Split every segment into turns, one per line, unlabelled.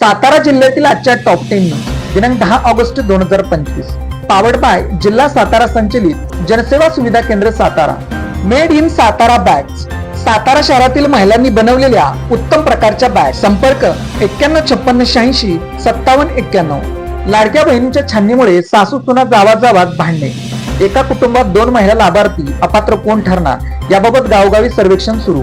सातारा जिल्ह्यातील आजच्या top ten दिनांक दहा ऑगस्ट दोन हजार पंचवीस पावड बाय जिल्हा सातारा संचलित जनसेवा सुविधा केंद्र Satara. Made in Satara bags Satara शहरातील महिलांनी बनवलेल्या उत्तम प्रकारच्या बॅग संपर्क एक्क्याण्णव छप्पन्न शहाऐंशी सत्तावन्न एक्क्याण्णव. लाडक्या बहिणीच्या छाननीमुळे सासू सुना जावा जावात भांडणे. एका कुटुंबात दोन महिला लाभार्थी अपात्र कोण ठरणार? याबाबत गावोगावी सर्वेक्षण सुरू.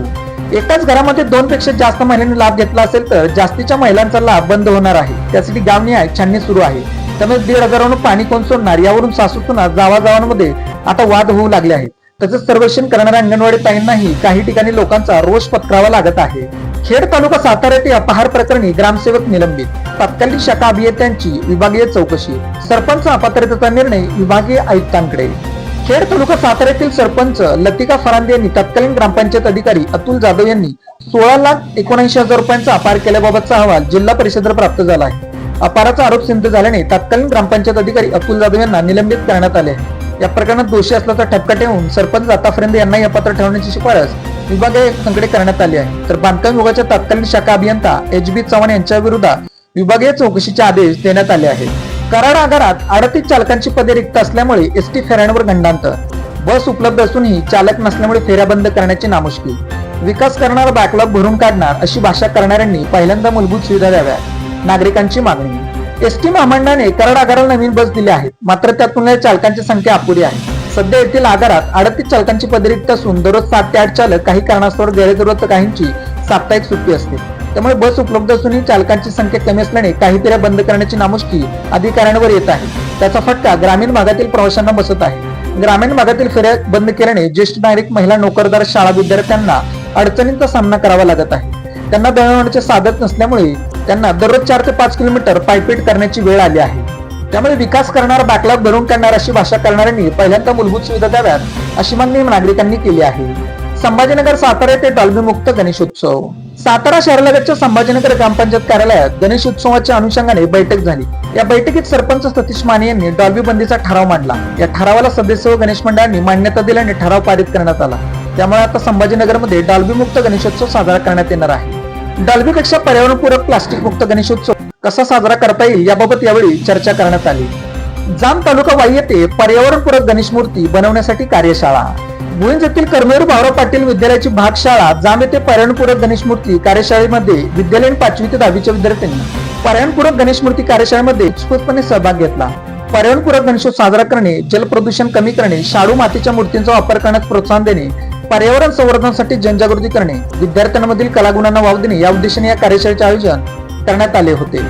एकाच घरामध्ये दोन पेक्षा जास्त महिलांनी लाभ घेतला असेल तर जास्तीच्या महिलांचा लाभ बंद होणार आहे. त्यासाठी गावनिहाय छाननी सुरू आहे. त्यामुळे दीड हजारावरून पाणी कोण सोडणार? यावरून सासू जावाजावांमध्ये आता वाद होऊ लागले आहेत. तसेच सर्वेक्षण करणाऱ्या अंगणवाडी ताईंनाही काही ठिकाणी लोकांचा रोष पत्करावा लागत आहे. खेड तालुका सातारा येथे अपहार प्रकरणी ग्रामसेवक निलंबित. तत्कालीन शाखा अभियंत्यांची विभागीय चौकशी. सरपंच अपात्रतेचा निर्णय विभागीय आयुक्तांकडे. खेड तालुका सातारा येथील सरपंच लतिका फरांदे यांनी तत्कालीन ग्रामपंचायत अधिकारी अतुल जाधव यांनी सोळा लाख एकोणऐंशी हजार रुपयांचा अपार केल्याबाबतचा अहवाल जिल्हा परिषदेवर प्राप्त झाला आहे. अपाराचा आरोप सिद्ध झाल्याने तत्कालीन ग्रामपंचायत अधिकारी अतुल जाधव यांना निलंबित करण्यात आले या प्रकरणात दोषी असल्याचा ठपका ठेवून सरपंच दत्तापर्यंत यांना या पत्र ठेवण्याची शिफारस विभागीय करण्यात आली आहे. तर बांधकाम विभागाच्या तत्कालीन शाखा अभियंता एच बी चव्हाण यांच्या विरोधात विभागीय चौकशीचे आदेश देण्यात आले आहेत. कराड आगारात अडतीस चालकांची पदे रिक्त असल्यामुळे एसटी फेऱ्यांवर गंडांतर बस उपलब्ध असूनही चालक नसल्यामुळे फेऱ्या बंद करण्याची नामुष्की. विकास करणार बॅकलॉग भरून काढणार अशी भाषा करणाऱ्यांनी पहिल्यांदा मूलभूत सुविधा द्याव्या नागरिकांची मागणी. एसटी महामंडळाने कराड आगाराला नवीन बस दिली आहेत. मात्र त्या चालकांची संख्या अपुरी आहे. सध्या येथील आगारात अडतीस चालकांची पदे रिक्त असून दररोज सात ते आठ चालक काही कारणास्तव गैरजरूरत काहींची साप्ताहिक सुट्टी असते. त्यामुळे बस उपलब्ध असूनही चालकांची संख्या कमी असल्याने काही फेऱ्या बंद करण्याची नामुष्की अधिकाऱ्यांवर येत आहे. त्याचा फटका ग्रामीण भागातील प्रवाशांना बसत आहे. ग्रामीण भागातील फेऱ्या बंद केल्याने ज्येष्ठ नागरिक महिला नोकरदार शाळा विद्यार्थ्यांना अडचणींचा सामना करावा लागत आहे. त्यांना दळणवळणाचे साधत नसल्यामुळे त्यांना दररोज चार ते पाच किलोमीटर पायपीट करण्याची वेळ आली आहे. त्यामुळे विकास करणारा बॅकलॉग भरून काढणार अशी भाषा करणाऱ्यांनी पहिल्यांदा मूलभूत सुविधा द्याव्यात अशी मागणी नागरिकांनी केली आहे. संभाजीनगर सातारा ते डॉल्बी मुक्त गणेशोत्सव. सातारा शहरालगतच्या संभाजीनगर ग्रामपंचायत कार्यालयात गणेश उत्सवाच्या अनुषंगाने बैठक झाली. या बैठकीत सरपंच सतीश माने यांनी डॉल्बी बंदीचा ठराव मांडला. या ठरावाला सदस्य व गणेश मंडळांनी मान्यता दिली आणि ठराव पारित करण्यात आला. त्यामुळे आता संभाजीनगरमध्ये डॉल्बी मुक्त गणेशोत्सव साजरा करण्यात येणार आहे. डॉल्बीपेक्षा पर्यावरणपूरक प्लास्टिक मुक्त गणेशोत्सव कसा साजरा करता येईल याबाबत यावेळी चर्चा करण्यात आली. जाम तालुका वाई येथे पर्यावरणपूरक गणेश मूर्ती बनवण्यासाठी कार्यशाळा. भुईंज येथील कर्मवीर भाऊराव पाटील विद्यालयाची भागशाळा जाम येथे पर्यावरणपूरक गणेशमूर्ती कार्यशाळेमध्ये विद्यालयीन पाचवी ते दहावीच्या विद्यार्थ्यांनी पर्यावरणपूरक गणेशमूर्ती कार्यशाळेमध्ये उत्स्फूर्तपणे सहभाग घेतला. पर्यावरणपूरक गणेशोत्सव साजरा करणे जल प्रदूषण कमी करणे शाडू मातीच्या मूर्तींचा वापर करण्यास प्रोत्साहन देणे पर्यावरण संवर्धनासाठी जनजागृती करणे विद्यार्थ्यांमधील कलागुणांना वाव देणे या उद्देशाने या कार्यशाळेचे आयोजन करण्यात आले होते.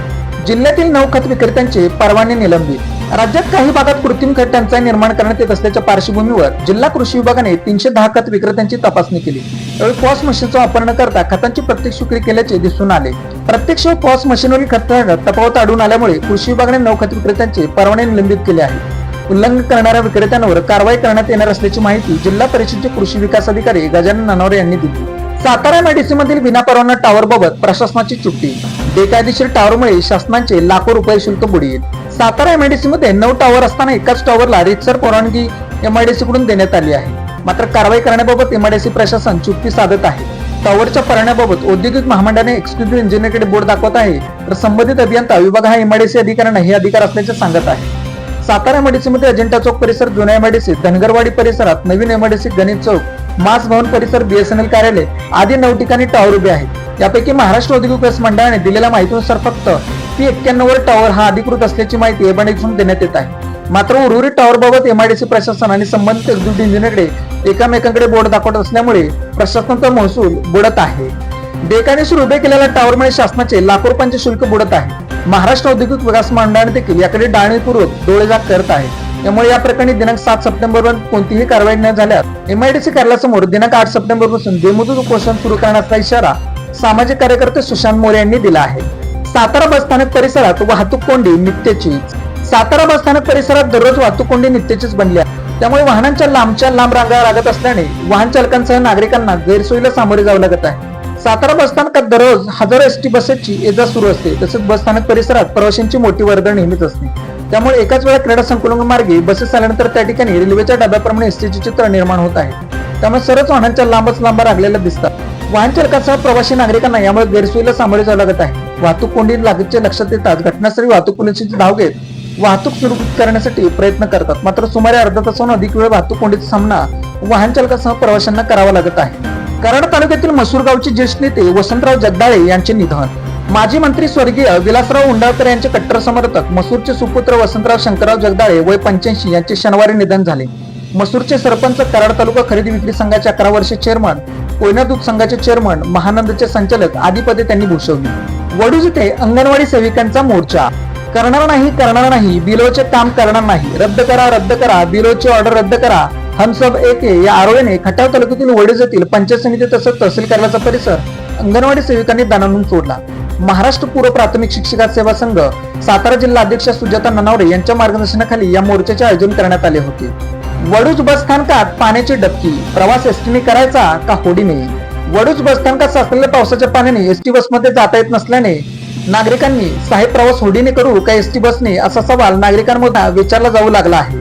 जिल्ह्यातील नऊ खत विक्रेत्यांचे परवाने निलंबित राज्यात काही भागात कृत्रिम खत टंचाई निर्माण करण्यात येत असल्याच्या पार्श्वभूमीवर जिल्हा कृषी विभागाने तीनशे दहा खत विक्रेत्यांची तपासणी केली. त्यावेळी पॉस मशीनचा वापर न करता खतांची प्रत्यक्ष विक्री केल्याचे दिसून आले. प्रत्यक्ष पॉस मशीनवरील खत तपावत आढळून आल्यामुळे कृषी विभागाने नऊ खत विक्रेत्यांचे परवाने निलंबित केले आहे. उल्लंघन करणाऱ्या विक्रेत्यांवर कारवाई करण्यात येणार असल्याची माहिती जिल्हा परिषदेचे कृषी विकास अधिकारी गजानन ननवरे यांनी दिली. सातारा मेडिसिन मधील विनापरवाना टॉवर बाबत प्रशासनाची चुट्टी. बेकायदेशीर टॉवरमुळे शासनाचे लाखो रुपये शुल्क बुडीत. सातारा एमआयडीसी मध्ये नऊ टॉवर असताना एकाच टॉवरला रितसर परवानगी एमआयडीसी कडून देण्यात आली आहे. मात्र कारवाई करण्याबाबत एमआयडीसी प्रशासन चुप्पी साधत आहे. टॉवरच्या परवान्याबाबत औद्योगिक महामंडळाने एक्झिक्युटिव्ह इंजिनियरकडे बोर्ड दाखवत आहे. तर संबंधित अभियंता विभाग हा एमआयडीसी अधिकाऱ्यांना हे अधिकार असल्याचे सांगत आहे. सातारा एमआयडीसी मध्ये अजिंठा चौक परिसर जुन्या एमआयडीसी धनगरवाडी परिसरात नवीन एमआयडीसी गणित चौक मास भवन परिसर बीएसएनएल कार्यालय आदी नऊ ठिकाणी टॉवर उभे आहेत. यापैकी महाराष्ट्र औद्योगिक विकास मंडळाने दिलेल्या माहितीनुसार फक्त पी एक्क्याण्णववर टॉवर हा अधिकृत असल्याची माहिती एमआयडीसून देण्यात येत आहे. मात्र उर्वरित टॉवर बाबत एमआयडीसी प्रशासन आणि संबंधित एक्झिक्युटिव्ह इंजिनियरकडे एकामेकांकडे बोर्ड दाखवत असल्यामुळे प्रशासनाचा महसूल बुडत आहे. बेकायदेशीर उभे केलेल्या टॉवरमुळे शासनाचे लाखो रुपयांचे शुल्क बुडत आहे. महाराष्ट्र औद्योगिक विकास मंडळाने देखील याकडे डाळणीपूर्वक डोळेजाग करत आहे. त्यामुळे या प्रकरणी दिनांक सात सप्टेंबर कोणतीही कारवाई न झाल्यास एमआयडीसी कार्यालयासमोर दिनांक आठ सप्टेंबरपासून बेमुदत उपोषण सुरू करण्याचा इशारा सामाजिक कार्यकर्ते सुशांत मोरे यांनी दिला आहे. सातारा बसस्थानक परिसरात वाहतूक कोंडी नित्याचीच. सातारा बसस्थानक परिसरात दररोज वाहतूक कोंडी नित्याचीच बनली आहे. त्यामुळे वाहनांच्या लांबच्या लांब रांगा लागत असल्याने वाहन चालकांसह नागरिकांना गैरसोयीला सामोरे जावं लागत आहे. सातारा बसस्थानकात दररोज हजारो एस टी बसेसची ये जा सुरू असते. तसेच बसस्थानक परिसरात प्रवाशांची मोठी वर्दळ नेहमीच असते. त्यामुळे एकाच वेळा क्रीडा संकुलन मार्गे बसेस आल्यानंतर त्या ठिकाणी रेल्वेच्या डब्याप्रमाणे एसटीचे चित्र निर्माण होत आहे. त्यामुळे सर्वच वाहनांच्या लांबच लांब लागलेल्या दिसतात. वाहन चालकासह प्रवासी नागरिकांना यामुळे गैरसोयीला सामोरे जावं लागत आहे. वाहतूक कोंडी लागीचे लक्षात येताच घटनास्थळी वाहतूक पोलिसांची धाव घेत वाहतूक सुरळीत करण्यासाठी प्रयत्न करतात. मात्र सुमारे अर्धा तासाहून अधिक वेळ वाहतूक कोंडीचा सामना वाहन चालकासह प्रवाशांना करावा लागत आहे. कराड तालुक्यातील मसूर गावचे ज्येष्ठ नेते वसंतराव जगदाळे यांचे निधन माजी मंत्री स्वर्गीय विलासराव उंडाळकर यांचे कट्टर समर्थक मसूरचे सुपुत्र वसंतराव शंकरराव जगदाळे वय पंच्याऐंशी यांचे शनिवारी निधन झाले. मसूरचे सरपंच कराड तालुका खरेदी विक्री संघाचे अकरा वर्षे चेअरमन कोयना दूध संघाचे चेअरमन महानंदचे संचालक आदी पदे त्यांनी भूषवली. वडूज इथे अंगणवाडी सेविकांचा मोर्चा. करणार नाही करणार नाही बिलोचे काम करणार नाही. रद्द करा रद्द करा बिलोची ऑर्डर रद्द करा. हम सब एक या आरोळीने खटाव तालुक्यातील वडूज येथील पंचायत समिती तसंच तहसील कार्यालयाचा परिसर अंगणवाडी सेविकांनी दानावून सोडला. महाराष्ट्र पूर्व प्राथमिक शिक्षिका सेवा संघ सातारा जिल्हा अध्यक्ष सुजाता ननावरे यांच्या मार्गदर्शनाखाली या मोर्चाचे आयोजन करण्यात आले होते. वडूज बस स्थानकात पाण्याची डबकी प्रवास एसटीने करायचा का होडीने वडूज बस स्थानकात साचलेल्या पावसाच्या पाण्याने एसटी बसमध्ये जाता येत नसल्याने नागरिकांनी साहेब प्रवास होडीने करू का एसटी बसने असा सवाल नागरिकांमध्ये विचारला जाऊ लागला आहे.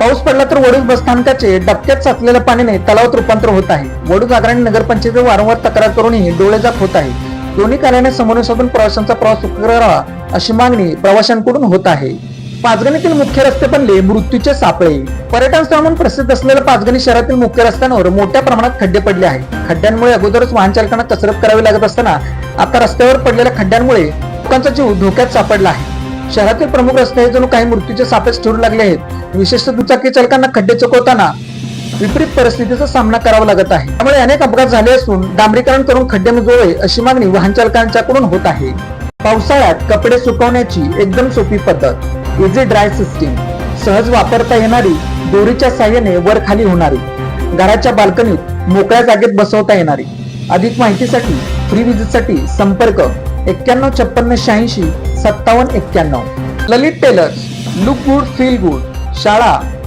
पाऊस पडला तर वडूज बसस्थानकाचे डबक्यात साचलेल्या पाण्याने तलावात रूपांतर होत आहे. वडूज अग्रणी नगरपंचायत वारंवार तक्रार करूनही डोळेजाप होत आहे. दोन्ही कार्याने समन्वय साधून प्रवाशांचा प्रवास सुखकर करावा अशी मागणी प्रवाशांकडून होत आहे. पाचगणीतील मुख्य रस्ते बनले मृत्यूचे सापळे. पर्यटन स्थळ म्हणून प्रसिद्ध असलेल्या पाचगणी शहरातील मुख्य रस्त्यांवर मोठ्या प्रमाणात खड्डे पडले आहेत. खड्ड्यांमुळे अगोदरच वाहन चालकांना कसरत करावी लागत असताना आता रस्त्यावर पडलेल्या खड्ड्यांमुळे लोकांचा जीव धोक्यात सापडला आहे. शहरातील प्रमुख रस्ते हे जणू काही मृत्यूचे सापेच ठरू लागले आहेत. विशेषतः दुचाकी चालकांना खड्डे चुकवताना विपरीत परिस्थितीचा सामना करावा लागत आहे. त्यामुळे अनेक अपघात झाले असून डांबरीकरण करून खड्डे मुजवावे अशी मागणी वाहन चालकांच्याकडून होत आहे. पावसाळ्यात कपडे सुकवण्याची एकदम सोपी पद्धत. इझी ड्राय सिस्टीम सहज वापरता येणारी दोरीच्या साह्याने वर खाली होणारी. घराच्या बाल्कनीत मोकळ्या जागेत बसवता येणारी. अधिक माहितीसाठी फ्री विजिटसाठी संपर्क एक्क्याण्णव छप्पन्न शहाऐंशी सत्तावन्न एक्क्याण्णव. Lalit tailors look good feel good शाळा